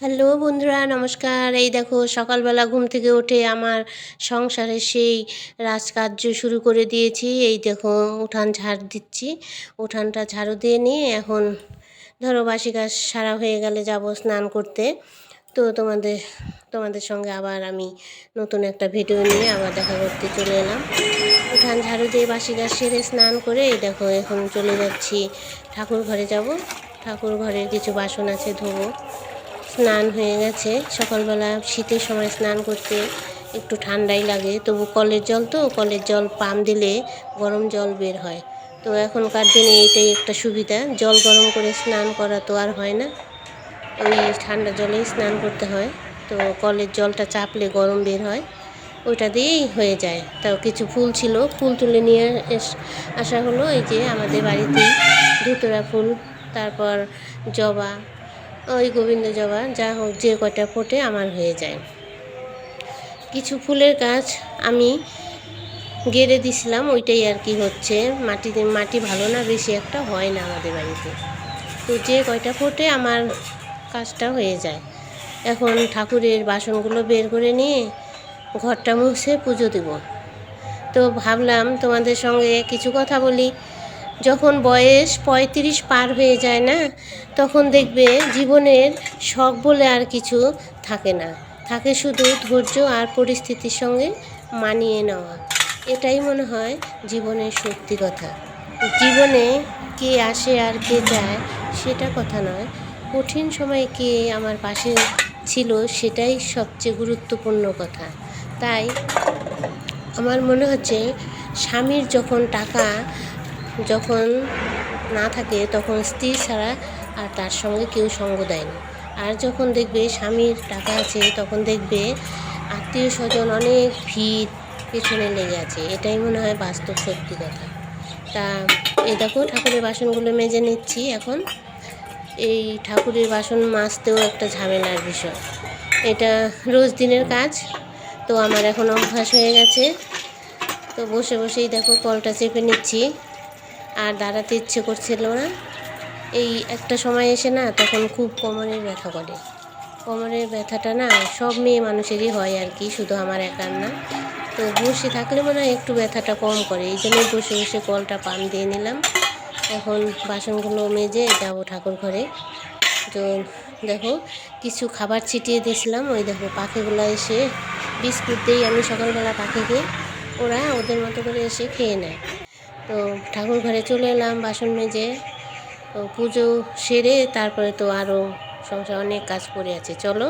Hello বন্ধুরা, নমস্কার। এই দেখো, সকালবেলা ঘুম থেকে উঠে আমার সংসারে সেই রাজকার্য শুরু করে দিয়েছি। এই দেখো, উঠান ঝাড় দিচ্ছি। উঠানটা ঝাড়ু দিয়ে নিয়ে এখন ধরো বাসি গাছ সারা হয়ে গেলে যাব স্নান করতে। তো তোমাদের তোমাদের সঙ্গে আবার আমি নতুন একটা ভিডিও নিয়ে আবার দেখা করতে চলে এলাম। উঠান ঝাড়ু দিয়ে বাসি গাছ সেরে স্নান করে এই দেখো, এখন চলে যাচ্ছি ঠাকুর ঘরে যাব। ঠাকুর ঘরের কিছু বাসন আছে ধোবো। স্নান হয়ে গেছে। সকালবেলা শীতের সময় স্নান করতে একটু ঠান্ডাই লাগে। তবু কলের জল তো, কলের জল পাম দিলে গরম জল বের হয়। তো এখনকার দিনে এটাই একটা সুবিধা। জল গরম করে স্নান করা তো আর হয় না। ওই ঠান্ডা জলেই স্নান করতে হয়। তো কলের জলটা চাপলে গরম বের হয়। ওইটা দিয়েই হয়ে যায়। তাও কিছু ফুল ছিল। ফুল তুলে নিয়ে এস, আসা হলো। এই যে আমাদের বাড়িতে ধুতরা ফুল, তারপর জবা ওই গোবিন্দ জবা, যা হোক যে কটা ফোটে আমার হয়ে যায়। কিছু ফুলের গাছ আমি গেড়ে দিছিলাম, ওইটাই আর কি হচ্ছে। মাটিতে, মাটি ভালো না, বেশি একটা হয় না আমাদের বাড়িতে। তো যে কয়টা ফোটে আমার কাজটা হয়ে যায়। এখন ঠাকুরের বাসনগুলো বের করে নিয়ে ঘরটা মুছে পুজো দেব। তো ভাবলাম তোমাদের সঙ্গে কিছু কথা বলি। যখন বয়স পঁয়ত্রিশ পার হয়ে যায় না, তখন দেখবে জীবনের শখ বলে আর কিছু থাকে না। থাকে শুধু ধৈর্য আর পরিস্থিতির সঙ্গে মানিয়ে নেওয়া। এটাই মনে হয় জীবনের সত্যি কথা। জীবনে কে আসে আর কে যায় সেটা কথা নয়। কঠিন সময়ে কে আমার পাশে ছিল সেটাই সবচেয়ে গুরুত্বপূর্ণ কথা। তাই আমার মনে হচ্ছে স্বামীর যখন টাকা যখন না থাকে তখন স্ত্রী ছাড়া আর তার সঙ্গে কেউ সঙ্গ দেয় না আর যখন দেখবে স্বামীর টাকা আছে, তখন দেখবে আত্মীয় স্বজন অনেক ভিড় পেছনে লেগে আছে। এটাই মনে হয় বাস্তব সত্যি কথা। তা এই দেখো ঠাকুরের বাসনগুলো মেজে নিচ্ছি এখন। এই ঠাকুরের বাসন মাজতেও একটা ঝামেলার বিষয়। এটা রোজ দিনের কাজ, তো আমার এখন অভ্যাস হয়ে গেছে। তো বসে বসেই দেখো কলটা চেপে নিচ্ছি। আর দাঁড়াতে ইচ্ছে করছিল না। এই একটা সময় এসে না তখন খুব কোমরের ব্যথা করে। কোমরের ব্যথাটা না সব মেয়ে মানুষেরই হয় আর কি, শুধু আমার একার না। তো বসে থাকলে মনে হয় একটু ব্যথাটা কম করে, এই জন্যই বসে বসে কলটা পান দিয়ে নিলাম। এখন বাসনগুলো মেজে যাব ঠাকুর ঘরে। তো দেখো, কিছু খাবার ছিটিয়ে দিয়েছিলাম, ওই দেখো পাখিগুলো এসে বিস্কুট দিই আমি সকালবেলা পাখিকে। ওরা ওদের মতো করে এসে খেয়ে নেয়। তো ঠাকুর ঘরে চলে এলাম, বাসন মেজে। তো পুজো সেরে তারপরে তো আরও সংসার অনেক কাজ পড়ে আছে, চলো।